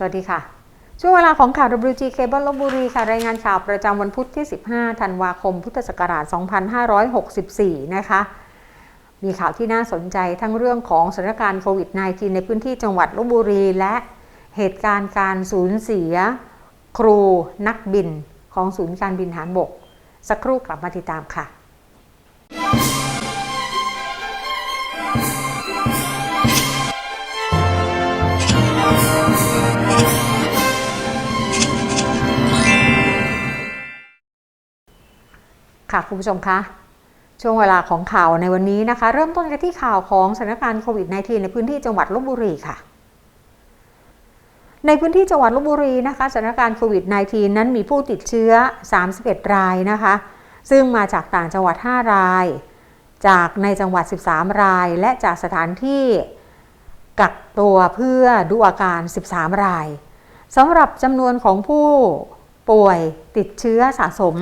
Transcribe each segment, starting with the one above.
สวัสดีค่ะ ช่วงเวลาของข่าว WG Cable ลบบุรีค่ะ รายงานข่าวประจำวันพุธที่ 15 ธันวาคม พุทธศักราช 2564 นะคะ มีข่าวที่น่าสนใจทั้งเรื่องของสถานการณ์โควิด -19 ในพื้นที่จังหวัดลบบุรี และเหตุการณ์การสูญเสีย ครูนักบินของศูนย์การบินฐานบก สักครู่กลับมาติดตามค่ะ ค่ะคุณผู้ชมคะช่วงเวลาของข่าวในวันนี้นะคะ เริ่มต้นกันที่ข่าวของสถานการณ์โควิด -19 ในพื้นที่จังหวัดลบบุรีค่ะ ในพื้นที่จังหวัดลบบุรีนะคะสถานการณ์โควิด -19 นั้นมีผู้ติดเชื้อ 31 รายนะคะ ซึ่งมาจากต่างจังหวัด 5 ราย จากในจังหวัด 13 ราย และจากสถานที่กักตัวเพื่อดูอาการ 13 รายสำหรับจำนวนของผู้ป่วยติดเชื้อสะสม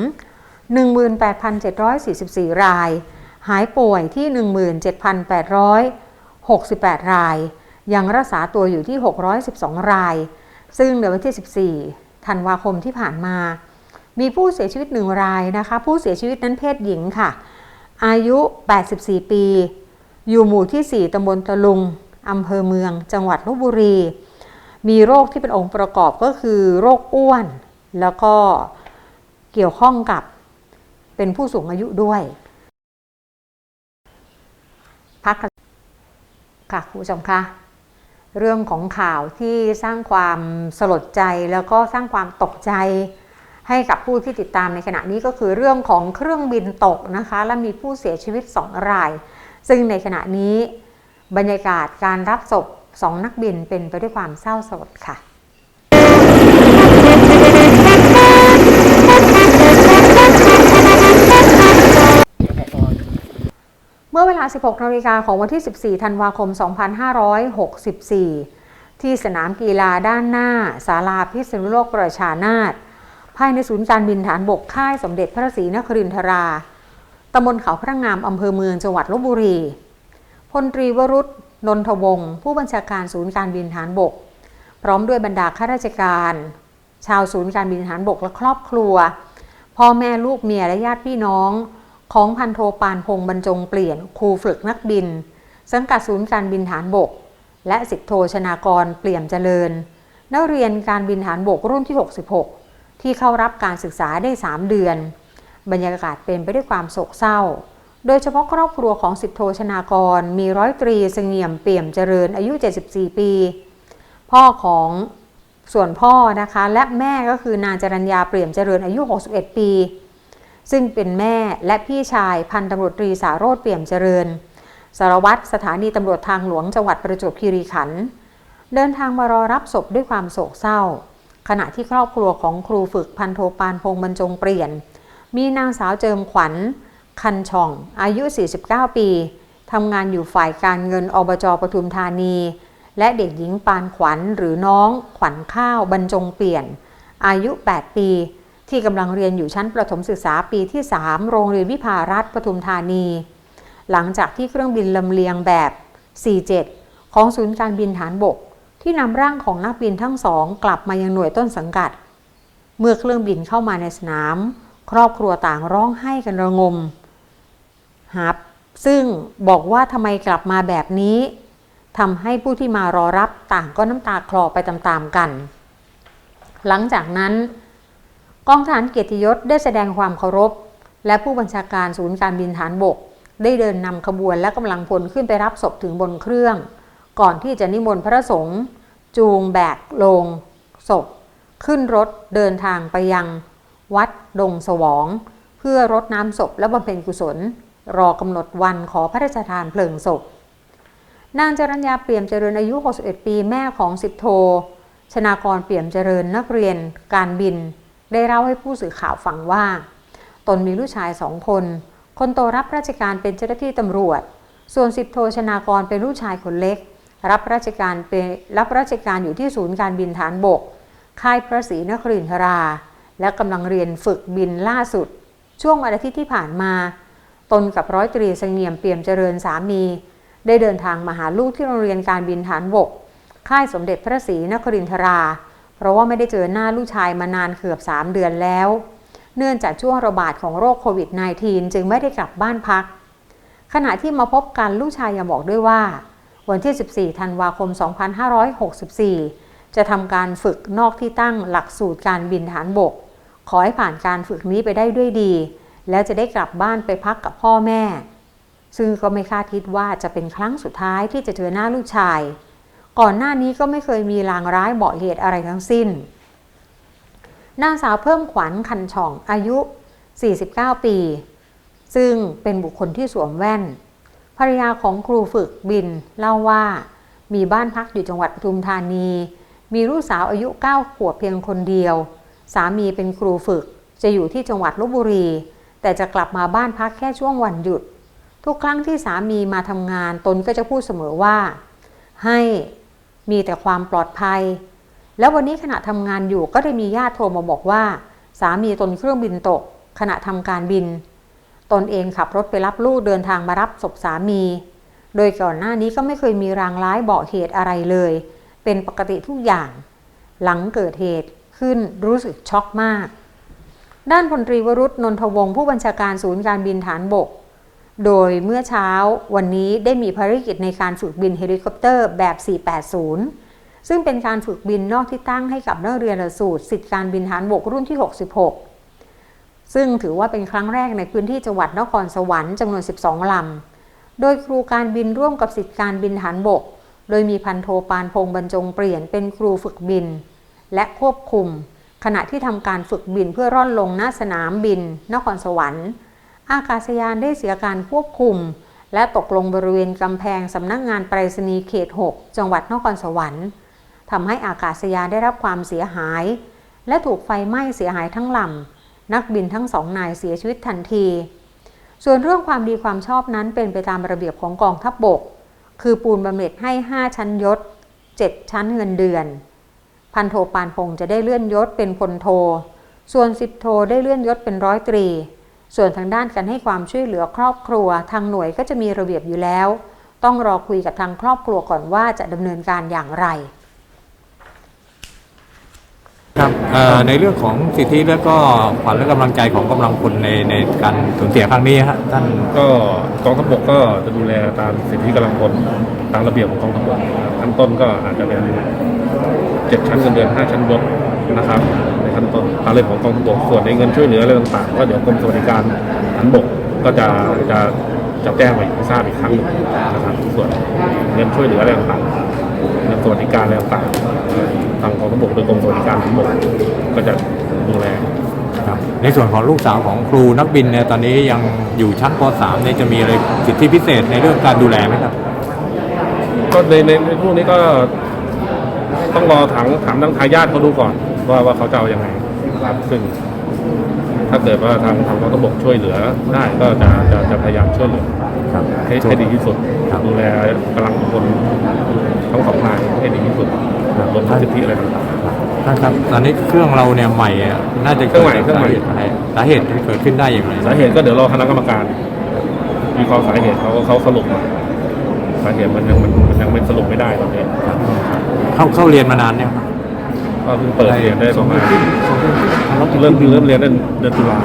18,744 ราย หายป่วยที่ 17,868 ราย ยังรักษาตัวอยู่ที่ 612 ราย ซึ่งในวันที่ 14 ธันวาคมที่ผ่านมา มีผู้เสียชีวิตหนึ่งรายนะคะ ผู้เสียชีวิตนั้นเพศหญิงค่ะ อายุ 84 ปี อยู่หมู่ที่ 4ตำบลตะลุงอำเภอเมือง จังหวัดลบบุรี มีโรคที่เป็นองค์ประกอบก็คือโรคอ้วน แล้วก็เกี่ยวข้องกับ เป็นผู้สูงอายุด้วย พักค่ะคุณผู้ชมคะเรื่องของข่าวที่สร้างความสลดใจแล้วก็สร้างความตกใจให้กับผู้ที่ติดตามในขณะนี้ก็คือเรื่องของเครื่องบินตกนะคะ และมีผู้เสียชีวิต 2 ราย ซึ่งในขณะนี้บรรยากาศการรับศพสองนักบินเป็นไปด้วยความเศร้าสลดค่ะ เมื่อเวลา 16นาฬิกาของวันที่ 14 ธันวาคม 2564 ที่สนามกีฬาด้านหน้าศาลาพิษณุโลกประชานาถภายในศูนย์การบินฐานบกค่ายสมเด็จพระศรีนครินทราตำบลเขาพระงามอำเภอเมืองจังหวัดลบบุรี พลตรีวรุษนนทวงศ์ผู้บัญชาการศูนย์การบินฐานบก พร้อมด้วยบรรดาข้าราชการ ชาวศูนย์การบินฐานบกและครอบครัว พ่อแม่ลูกเมียและญาติพี่น้อง ของพันโทปานพงบรรจงเปลี่ยนครูฝึกนักบิน สังกัดศูนย์การบินฐานบก และสิบโทชนากรเปลี่ยมเจริญ นักเรียนการบินฐานบกรุ่นที่ 66 ที่เข้ารับการศึกษาได้ 3 เดือน บรรยากาศเป็นไปด้วยความโศกเศร้า โดยเฉพาะครอบครัวของสิบโทชนากรมีร้อยตรีเสงี่ยมเปี่ยมเจริญอายุ 74 ปี พ่อของส่วนพ่อนะคะและแม่ก็คือนางจรัญญาเปี่ยมเจริญอายุ 61 ปี ซึ่งเป็นแม่และพี่ชายพันตำรวจตรีสาโรธเปี่ยมเจริญ สารวัตรสถานีตำรวจทางหลวงจังหวัดประจวบคีรีขันธ์เดินทางมารอรับศพด้วยความโศกเศร้า ขณะที่ครอบครัวของครูฝึกพันโทปานพงบรรจงเปลี่ยน มีนางสาวเจิมขวัญ คันช่อง อายุ 49 ปีทำงานอยู่ฝ่ายการเงินอบจปทุมธานี และเด็กหญิงปานขวัญหรือน้องขวัญข้าวบรรจงเปลี่ยน อายุ 8 ปี ที่กำลังเรียนอยู่ชั้นประถมศึกษาปีที่ 3 โรงเรียนวิภารัฐปทุมธานี หลังจากที่เครื่องบินลำเลียงแบบ 47 ของศูนย์การบินฐานบก ที่นำร่างของนักบินทั้งสองกลับมายังหน่วยต้นสังกัด เมื่อเครื่องบินเข้ามาในสนาม ครอบครัวต่างร้องไห้กันระงมหับซึ่งบอกว่าทำไมกลับมาแบบนี้ทำให้ผู้ที่มารอรับต่างก็น้ำตาคลอไปตามๆกัน หลังจากนั้น กองทหารเกียรติยศได้แสดงความเคารพ และผู้บัญชาการศูนย์การบินฐานบก ได้เดินนำขบวนและกำลังพลขึ้นไปรับศพถึงบนเครื่อง ก่อนที่จะนิมนต์พระสงฆ์จูงแบกลงศพ ขึ้นรถเดินทางไปยังวัดดงสวอง เพื่อรดน้ำศพและบำเพ็ญกุศล รอกำหนดวันขอพระราชทานเพลิงศพ นางจรัญญาเปี่ยมเจริญอายุ 61 ปีแม่ของสิบโท ชนากรเปี่ยมเจริญนักเรียน การบิน ได้เล่าให้ผู้สื่อข่าวฟังว่า ตนมีลูกชายสองคน คนโตรับราชการเป็นเจ้าหน้าที่ตำรวจ ส่วนสิบโทชนากรเป็นลูกชายคนเล็ก รับราชการเป็นรับราชการอยู่ที่ศูนย์การบินฐานบก ค่ายพระศรีนครินทรา และกำลังเรียนฝึกบินล่าสุด ช่วงวันอาทิตย์ที่ผ่านมา ตนกับร้อยตรีเสงี่ยมเปี่ยมเจริญสามี ได้เดินทางมาหาลูกที่โรงเรียนการบินฐานบก ค่ายสมเด็จพระศรีนครินทรา เพราะว่าไม่ได้เจอหน้าลูกชายมานานเกือบ 3 เดือนแล้ว เนื่องจากช่วงระบาดของโรคโควิด -19 จึงไม่ได้กลับบ้านพัก ขณะที่มาพบกันลูกชายยังบอกด้วยว่า วันที่ 14 ธันวาคม 2564 จะทำการฝึกนอกที่ตั้งหลักสูตรการบินฐานบก ขอให้ผ่านการฝึกนี้ไปได้ด้วยดี แล้วจะได้กลับบ้านไปพักกับพ่อแม่ ซึ่งก็ไม่คาดคิดว่าจะเป็นครั้งสุดท้ายที่จะเจอหน้าลูกชาย ก่อนหน้านี้ก็ไม่เคยมีลางร้ายเบาะเหตุอะไรทั้งสิ้น นางสาวเพิ่มขวัญคันช่องอายุ 49 ปี ซึ่งเป็นบุคคลที่สวมแว่น ภรรยาของครูฝึกบินเล่าว่ามีบ้านพักอยู่จังหวัดปทุมธานี มีลูกสาวอายุ 9 ขวบเพียงคนเดียว สามีเป็นครูฝึกจะอยู่ที่จังหวัดลบบุรี แต่จะกลับมาบ้านพักแค่ช่วงวันหยุด ทุกครั้งที่สามีมาทำงานตนก็จะพูดเสมอว่า ให้ มีแต่ความปลอดภัย แล้ววันนี้ขณะทำงานอยู่ก็ได้มีญาติโทรมาบอกว่า สามีตนเครื่องบินตก ขณะทำการบิน ตนเองขับรถไปรับลูกเดินทางมารับศพสามี โดยก่อนหน้านี้ก็ไม่เคยมีรางร้ายเบาะเหตุอะไรเลย เป็นปกติทุกอย่าง หลังเกิดเหตุขึ้นรู้สึกช็อกมาก ด้านพลตรีวรุษนนทวงศ์ผู้บัญชาการศูนย์การบินฐานบก โดยเมื่อเช้าวันนี้ได้มีภารกิจในการฝึกบินเฮลิคอปเตอร์แบบ 480 ซึ่งเป็นการฝึกบินนอกที่ตั้งให้กับนักเรียนหลักสูตรสิทธิการบินฐานบกรุ่นที่ 66 ซึ่งถือว่าเป็นครั้งแรกในพื้นที่จังหวัดนครสวรรค์จำนวน 12 ลำ โดยครูการบินร่วมกับสิทธิการบินฐานบก โดยมีพันโทปานพงษ์บรรจงเปลี่ยนเป็นครูฝึกบิน และควบคุม ขณะที่ทำการฝึกบินเพื่อร่อนลงหน้าสนามบิน นครสวรรค์ อากาศยานได้เสียการควบคุม และตกลงบริเวณกำแพงสำนักงานไปรษณีย์เขต 6 จังหวัดนครสวรรค์ทำให้อากาศยานได้รับความเสียหาย และถูกไฟไหม้เสียหายทั้งลำนักบินทั้งสองนายเสียชีวิตทันที ส่วนเรื่องความดีความชอบนั้นเป็นไปตามระเบียบของกองทัพบบก คือปูนบำเหน็จให้ 5 ชั้นยศ 7 ชั้นเงินเดือน พันโทปานพงษ์จะได้เลื่อนยศเป็นพลโท ส่วนสิบโทได้เลื่อนยศเป็นร้อยตรี ส่วนทางด้านการให้ความช่วยเหลือครอบครัว ทางหน่วยก็จะมีระเบียบอยู่แล้ว ต้องรอคุยกับทางครอบครัวก่อนว่าจะดำเนินการอย่างไรครับเอ่อในเรื่องของสิทธิและก็ขวัญและกำลังใจของกำลังพลในในการสูญเสียครั้งนี้ฮะท่านก็กองทัพบกก็จะดูแลตามสิทธิกำลังพลตามระเบียบของกองทัพบกขั้นต้นก็อาจจะเป็นเจ็ดชั้นเงินเดือนห้าชั้นยศนะครับใน ขั้นต้นตามเรื่องของกองทัพบกส่วนในเงินช่วยเหลืออะไรต่างๆ ก็เดี๋ยวกรมสวัสดิการฐานบกก็จะจะจะแจ้งมาอีกให้ทราบอีกครั้งหนึ่งนะครับส่วนเงินช่วยเหลืออะไรต่างๆเงินสวัสดิการอะไรต่างๆทางกองทัพบกโดยกรมสวัสดิการฐานบกก็จะดูแลครับในส่วนของลูกสาวของครูนักบินเนี่ยตอนนี้ยังอยู่ชั้นป .3 เนี่ยจะมีอะไรสิทธิพิเศษในเรื่องการดูแลไหมครับ ก็ในในในพวกนี้ก็ต้องรอถามถามทางทายาทเขาดูก่อน ว่าว่าเขาจะเอาอยัางไงนะครับซึ่งถ้าเกิดว่าทางทางกองทัพบกช่วยเหลือได้ก็จะจะจะพยายามช่วยเหลือครับ ให้ให้ดีที่สุดครับดูแลกำลังคนทั้งสองนายให้ดีที่สุดรวมทั้งสิทธิอะไรต่างท่านครับตอนนี้เครื่องเราเนี่ยใหม่อะน่าจะเครื่องใหม่เครื่องใหม่กิดจากสาเหตุอะไรสาเหตุที่เกิดขึ้นได้อย่างไรๆสาเหตุก็เดี๋ยวรอคณะกรรมการมีความสาเหตุเขาเขาสรุปมาสาเหตุมันยังมันมันยังไม่สรุปไม่ได้ตอนนี้ เข้าเข้าเรียนมานานเนี่ยงครับ ก็เพิ่งเปิดเรียนได้ประมาณเริ่มเริ่มเรียนได้เดือนตุลา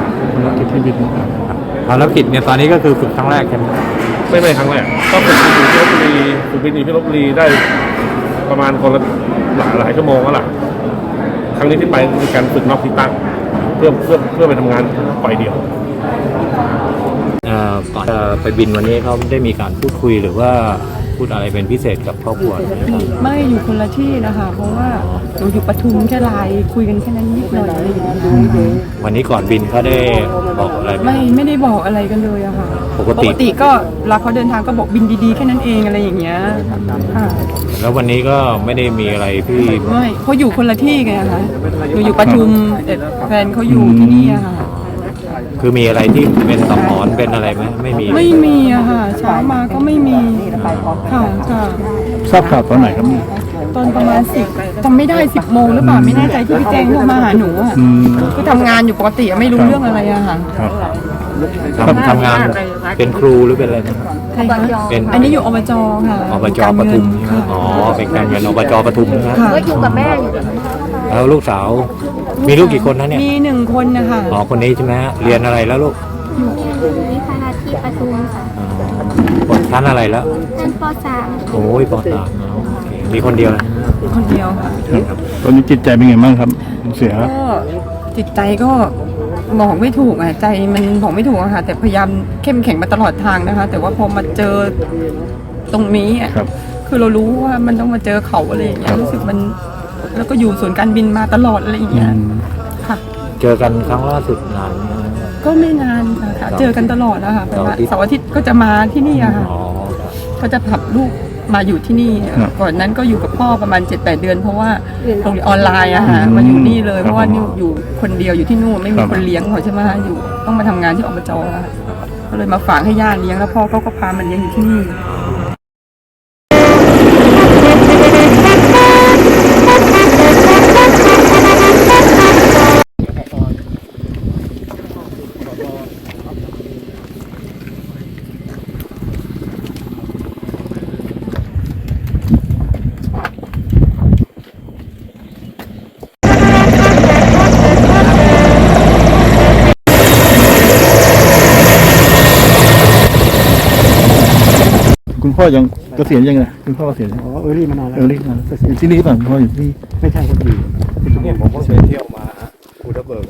ภารกิจเนี่ยตอนนี้ก็คือฝึกครั้งแรกใช่ไหมไม่ไม่ครั้งแรกก็ฝึกอยู่ที่ลบบุรีฝึกบินอยู่ที่ลบบุรีได้ประมาณคนละหลายหลายชั่วโมงแล้วล่ะครั้งนี้ที่ไปคือการฝึกนอกที่ตั้งเพื่อเพื่อเพื่อไปทำงานปล่อยเดียวเอ่อก่อนจะไปบินวันนี้เขาได้มีการพูดคุยหรือว่า พูดอะไรเป็นพิเศษกับครอบครัวไหมครับไม่อยู่คนละที่นะคะเพราะว่าหนูอยู่ปทุมแค่ไลน์คุยกันแค่นั้นนิดหน่อยอะไรอย่างเงี้ยวันนี้ก่อนบินเขาได้บอกอะไรไหมไม่ไม่ได้บอกอะไรกันเลยอะค่ะปกติก็เวลาเขาเดินทางก็บอกบินดีๆแค่นั้นเองอะไรอย่างเงี้ยค่ะแล้ววันนี้ก็ไม่ได้มีอะไรที่ ไม่เขาอยู่คนละที่ไงอะคะหนูอยู่ปทุมแต่แฟนเขาอยู่ที่นี่อะค่ะ คือมีอะไรที่เป็นสังหรณ์เป็นอะไรไหมไม่มี ไม่มีอะค่ะเช้ามาก็ไม่มีค่ะค่ะทราบข่าวตอนไหนครับเนี่ยตอนประมาณสิบจำไม่ได้สิบโมงหรือเปล่าไม่แน่ใจที่พี่แจ้งโทรมาหาหนูอะอืมคือทำงานอยู่ปกติอะไม่รู้เรื่องอะไรอะค่ะครับ ทำทำงานเป็นครูหรือเป็นอะไรนะใครคะเป็นอันนี้อยู่อบจค่ะอบจการปเงิทุนมใช่ไหมค่ะอ๋อเป็นการเงินอบจปทุมนะค่ะ ก็อยู่กับแม่อยู่กับแล้วลูกสาว มีลูกกี่คนนะเนี่ย มีหนึ่งคนนะคะอ๋อคนนี้ใช่ไหมฮะเรียนอะไรแล้วลูกวิชาที่ปทุมค่ะอ๋อชั้นอะไรแล้วท่านปสามโอ้ยปสามอ๋อโอเคมีคนเดียวนะคนเดียวค่ะตอนนี้จิตใจเป็นไงบ้างครับเสียก็จิตใจก็บอกไม่ถูกอะใจมันบอกไม่ถูกอะค่ะแต่พยายามเข้มแข็งมาตลอดทางนะคะ แต่ว่าพอมาเจอตรงนี้อะครับคือเรารู้ว่ามันต้องมาเจอเขาอะไรอย่างเงี้ยรู้สึกมัน แล้วก็อยู่ศูนย์การบินมาตลอดอะไรอย่างเงี้ยค่ะ เจอกันครั้งล่าสุดนานไหม ก็ไม่นานค่ะค่ะเจอกันตลอดนะคะแบบว่าเสาร์อาทิตย์เสาร์อาทิตย์ก็จะมาที่นี่อะค่ะอ๋อก็จะผับลูกมาอยู่ที่นี่ครับก่อนนั้นก็อยู่กับพ่อประมาณ7จเดือน เพราะว่าโรงเรียนออนไลน์อะค่ะอืมมาอยู่นี่เลยครับเพราะว่านี่อยู่คนเดียวอยู่ที่นู่นไม่มีครับ คนเลี้ยงเขาใช่ไหมคะอยู่ต้องมาทำงานที่อบจอะค่ะก็เลยมาฝากให้ย่าเลี้ยงแล้วพ่อเขาก็พามันเลี้ยงอยู่ที่นี่ คุณพ่อยังเกษียณยังไงคุณพ่อเกษียณอ๋อเออรี่มานานแล้วเออรี่มาอยู่ที่นี่ป่ะคุณพ่ออยู่ที่ไม่ใช่คนอื่นเนี่ยผมก็ไปเที่ยวมาฮะภูทับเบิก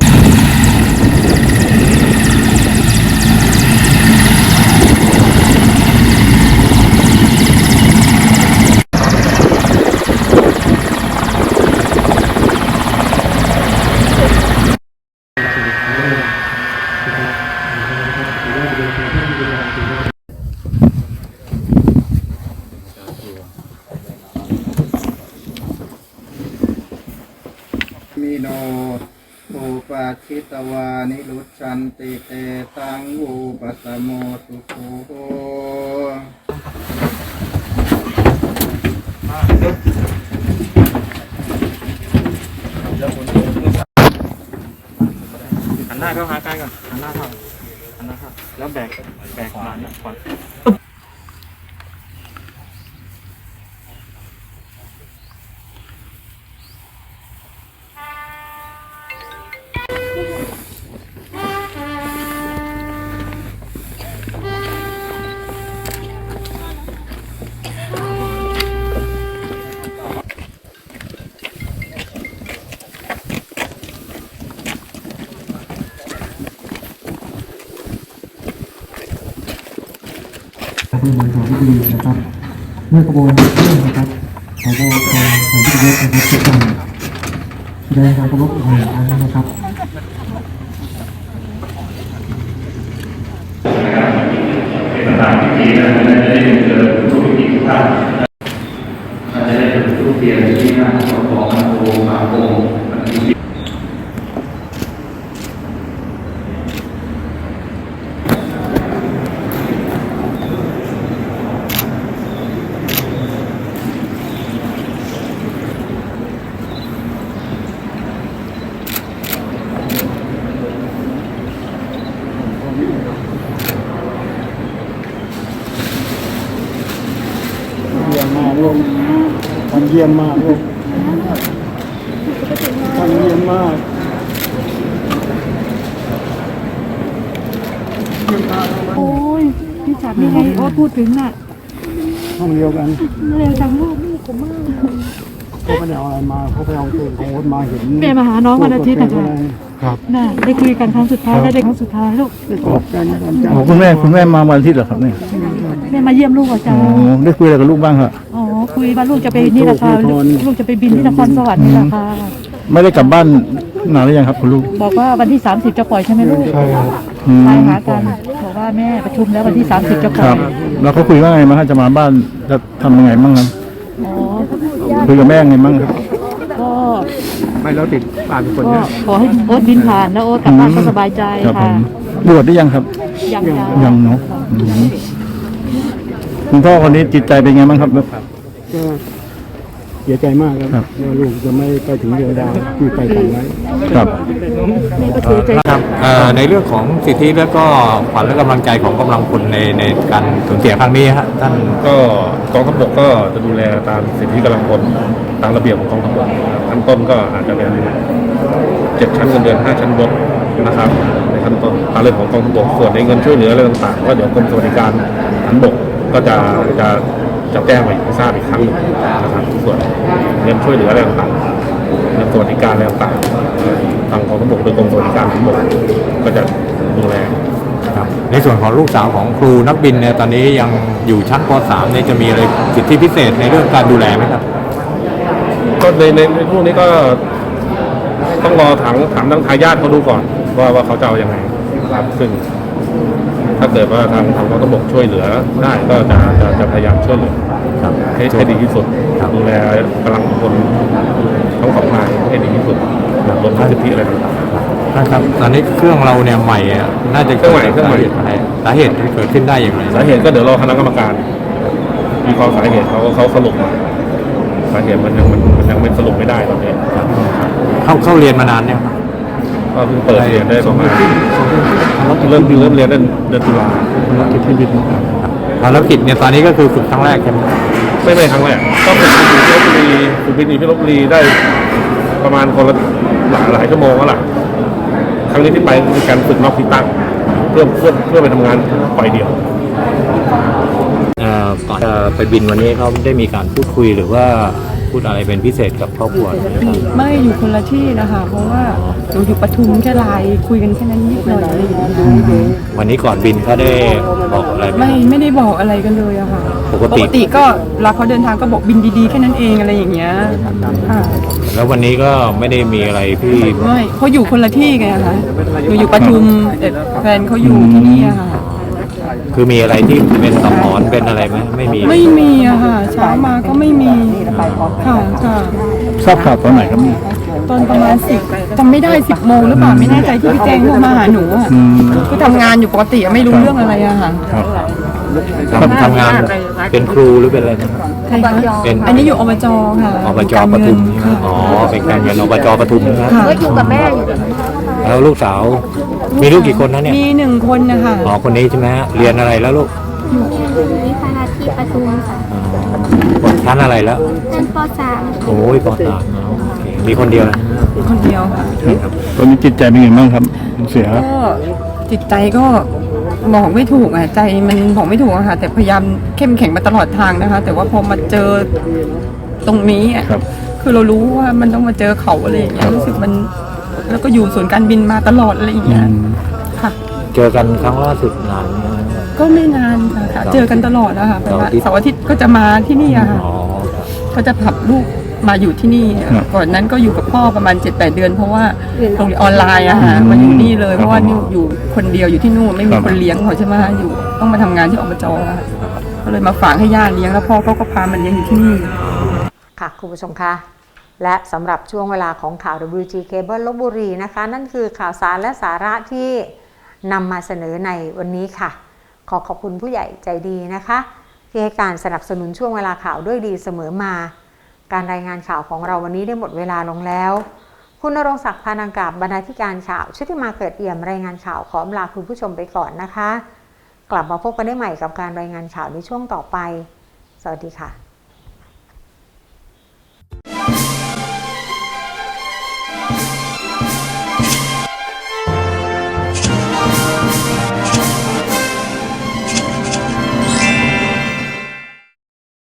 มิโนอุปาทิตวานิรุ ชันติเตตังอุปสโมสุโขหันหน้าเข้าหากันก่อนหันหน้าเข้าหันหน้าเข้าแล้วแบกแบกมาเนี่ยก่อน อกระบวนการเครื่อนะครับขอบคุณทางสายที่ยศนะครับทุกท่านแสดงความเคารพอีกหนึ่งครั้งนะครับเยี่ยมมากลูกทำ เยี่ยมมากลูกทำเยี่ยมมากโอ้ยพี่จับนี่ไงโอ้พูดถึงน่ะห้องเดียวกันเร็วจังลูกนี่ผมมากเขาไม่ได้เอาอะไรมาเขาไปเอาตัวของรถมาเห็นแม่มาหาน้องวันอาทิตย์นะคะครับน่ะได้คุยกันครั้งสุดท้ายและได้ครั้งสุดท้ายลูกโอ้คุณแม่คุณแม่มาวันอาทิตย์เหรอครับเนี่ยแม่มาเยี่ยมลูกอาจาอ๋รย์อได้คุยอะไรกับลูกบ้างครับอ๋อ คุยว่าลูกจะไปนี่ราคาลูกจะไปบินที่นครสวรรค์นี่ราคาไม่ได้กลับบ้านนานหรือยังครับคุณลูก บอกว่าวันที่ 30 จะปล่อยใช่ไหมลูกอืมไปหากันบอกว่าแม่ประชุมแล้ววันที่ 30 จะปล่อรัยบ แล้วเขาคุยว่าไงบ้างครับจะมาบ้านจะทำยังไงบ้างครับอ๋อคุยกับแม่ยังไงบ้างครับ ก็ไม่แล้วติดบ้านคนก็ขอให้โอ๊ตบินผ่านแล้วโอ๊ตกลับบ้านก็สบายใจครับผค่ะมบวชได้ยังครับ ยังยังเนาะอืมคุณพ่อคนนี้จิตใจเป็นไงบ้างครับ เสียใจมากครับว่าลูกจะไม่ไปถึงดวงดาวที่ไปฝันไว้ครับแม่ก็เสียใจครับเอ่อในเรื่องของสิทธิและก็ขวัญและกำลังใจของกำลังพลในในการสูญเสียครั้งนี้ฮะท่านก็กองทัพบกก็จะดูแลตามสิทธิกำลังพลตามระเบียบของกองทัพบกนะครับขั้นต้นก็อาจจะเป็นเจ็ดชั้นเงินเดือนห้าชั้นยศนะครับในขั้นต้นตามเรื่องของกองทัพบกส่วนในเงินช่วยเหลืออะไรต่างๆก็เดี๋ยวกรมสวัสดิการฐานบกก็จะจะ จะแจ้งมาให้ทราบอีกครั้งหนึ่งนะครับส่วนเงินช่วยเหลืออะไรต่างๆเงินสวัสดิการอะไรต่างๆทางกองทัพบกโดยกรมสวัสดิการฐานบกก็จะดูแลครับในส่วนของลูกสาวของครูนักบินเนี่ยตอนนี้ยังอยู่ชั้นป .3 เนี่ยจะมีอะไรสิทธิพิเศษในเรื่องการดูแลไหมครับก็ในในในพวกนี้ก็ต้องรอถามถามทางทายาทเขาดูก่อนว่าว่าเขาจะเอาอยัางไงนะครับซึ่งถ้าเกิดว่าทางทางกองทัพบกช่วยเหลือได้ก็จะจะจะพยายามช่วยเหลือ ครับให้ให้ดีที่สุดครับดูแลกำลังคนทั้งสองนายให้ดีที่สุดรวมทั้งสิทธิอะไรต่างท่านครับตอนนี้เครื่องเราเนี่ยใหม่อะน่าจะเครื่องใหม่เครื่องใหม่กิดจากสาเหตุอะไรสาเหตุที่เกิดขึ้นได้อย่างไรๆสาเหตุก็เดี๋ยวรอคณะกรรมการมีความสาเหตุเขาเขาสรุปมาสาเหตุมันยังมันมันยังไม่สรุปไม่ได้ตอนนี้เข้าเข้าเรียนมานานเนี่ยงครับก็เพิ่งเปิดเรียนได้ประมาณเริ่มเริ่มเรียนได้เดือนตุลาภาร กิจเนี่ยตอนนี้ก็คือฝึกครั้งแรกใช่ไหมไม่ไม่ครั้งแรกก็ฝึกอยู่ที่ลบบุรีฝึกบินอยู่ที่ลบบุรีได้ประมาณคนละหลายหลายชั่วโมงแล้วล่ะครั้งนี้ที่ไปคือการฝึกนอกที่ตั้งเพื่อเพื่อเพื่อไปทำงานปล่อยเดี่ยว เอ่อก่อนจะไปบินวันนี้เขาได้มีการพูดคุยหรือว่า พูดอะไรเป็นพิเศษกับครอบครัวไม่อยู่คนละที่นะคะ เพราะว่าหนูอยู่ปทุมแค่ไลน์คุยกันแค่นั้นนิดหน่อยอะไรอย่างเงี้ยวันนี้ก่อนบินเขาได้บอกอะไรไหม ไม่ไม่ได้บอกอะไรกันเลยอะค่ะปกติ ก็เวลาเขาเดินทางก็บอกบินดีๆแค่นั้นเองอะไรอย่างเงี้ยค่ะแล้ววันนี้ก็ไม่ได้มีอะไรที่ ไม่เขาอยู่คนละที่ไงอะค่ะหนูอยู่ปทุมแต่แฟนเขาอยู่ที่นี่อะค่ะ คือมีอะไรที่เป็นสมอนเป็นอะไรไหมไม่มีไม่มีอะค่ะเช้ามาก็ไม่มีค่ะค่ะทราบข่าวตอนไหนครับเนี่ยตอนประมาณสิบจำไม่ได้สิบโมงหรือเปล่าไม่แน่ใจที่พี่แจงโทรมาหาหนูอะคือทำงานอยู่ปกติอะไม่รู้เรื่องอะไรอะค่ะครับทำทำงานเป็นครูหรือเป็นอะไรนะใครคะเป็นอันนี้อยู่อบจค่ะอบจปทุมใช่ไหมอ๋อเป็นการเงินอบจปทุมนะค่ะก็อยู่กับแม่อยู่แล้วลูกสาว มีลูกกี่คนนะเนี่ยมีหนึ่งคนนะคะอ๋อคนนี้ใช่ไหมฮะเรียนอะไรแล้วลูกวิพาราที่ปทุมค่ะอ๋อชั้นอะไรแล้วชั้นปสามโอ้ยปอสามอ๋อโอเคมีคนเดียวนะคนเดียวค่ะตอนนี้จิตใจเป็นไงบ้างครับเสียก็จิตใจก็บอกไม่ถูกอะใจมันบอกไม่ถูกอะค่ะ แต่พยายามเข้มแข็งมาตลอดทางนะคะ แต่ว่าพอมาเจอตรงนี้อะครับ คือเรารู้ว่ามันต้องมาเจอเขาอะไรอย่างเงี้ยรู้สึกมัน แล้วก็อยู่ศูนย์การบินมาตลอดอะไรอย่างเงี้ยค่ะ เจอกันครั้งล่าสุดนานไหมก็ไม่นานค่ะค่ะเจอกันตลอดนะคะแต่ว่าเสาร์อาทิตย์ก็จะมาที่นี่อะค่ะอ๋อครับก็จะผับลูกมาอยู่ที่นี่ครับก่อนนั้นก็อยู่กับพ่อประมาณ7จ็ดแเดือน เพราะว่าโรงเรียนออนไลน์อะค่ะมาอยู่นี่เลยเพราะว่านิวอยู่คนเดียวอยู่ที่นู่นไม่มีคนเลี้ยงเขาใช่ไหมอยู่ต้องมาทำงานที่อบจอะค่ะก็เลยมาฝากให้ญาติเลี้ยงแล้วพ่อเขาก็พามันเลี้ยงอยู่ที่นี่ค่ะคุณผู้ชมคะ และสำหรับช่วงเวลาของข่าว WG Cable ลบบุรีนะคะ นั่นคือข่าวสารและสาระที่นำมาเสนอในวันนี้ค่ะ ขอขอบคุณผู้ใหญ่ใจดีนะคะ ที่ให้การสนับสนุนช่วงเวลาข่าวด้วยดีเสมอมา การรายงานข่าวของเราวันนี้ได้หมดเวลาลงแล้ว คุณณรงศักดิ์พานังกาบบรรณาธิการข่าวชุติมาเกิดเอี่ยมรายงานข่าวขอลาคุณผู้ชมไปก่อนนะคะ กลับมาพบกันได้ใหม่กับการรายงานข่าวในช่วงต่อไป สวัสดีค่ะ